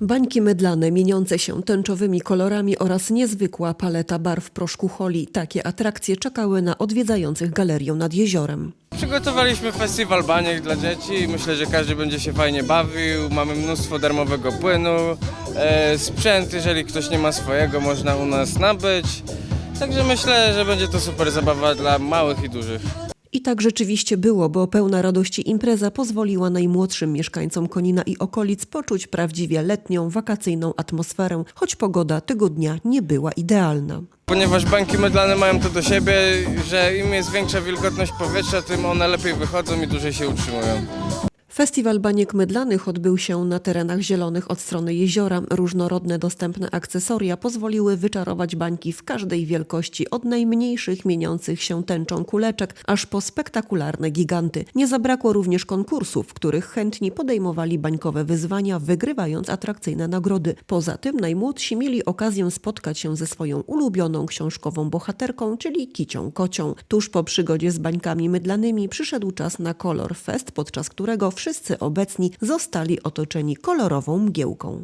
Bańki mydlane, mieniące się tęczowymi kolorami oraz niezwykła paleta barw proszku holi. Takie atrakcje czekały na odwiedzających galerię nad jeziorem. Przygotowaliśmy festiwal baniek dla dzieci. Myślę, że każdy będzie się fajnie bawił. Mamy mnóstwo darmowego płynu. E, sprzęt, jeżeli ktoś nie ma swojego, można u nas nabyć. Także myślę, że będzie to super zabawa dla małych i dużych. I tak rzeczywiście było, bo pełna radości impreza pozwoliła najmłodszym mieszkańcom Konina i okolic poczuć prawdziwie letnią, wakacyjną atmosferę, choć pogoda tego dnia nie była idealna. Ponieważ bańki mydlane mają to do siebie, że im jest większa wilgotność powietrza, tym one lepiej wychodzą i dłużej się utrzymują. Festiwal baniek mydlanych odbył się na terenach zielonych od strony jeziora. Różnorodne dostępne akcesoria pozwoliły wyczarować bańki w każdej wielkości, od najmniejszych mieniących się tęczą kuleczek, aż po spektakularne giganty. Nie zabrakło również konkursów, w których chętni podejmowali bańkowe wyzwania, wygrywając atrakcyjne nagrody. Poza tym najmłodsi mieli okazję spotkać się ze swoją ulubioną książkową bohaterką, czyli Kicią Kocią. Tuż po przygodzie z bańkami mydlanymi przyszedł czas na Kolor Fest, podczas którego wszyscy obecni zostali otoczeni kolorową mgiełką.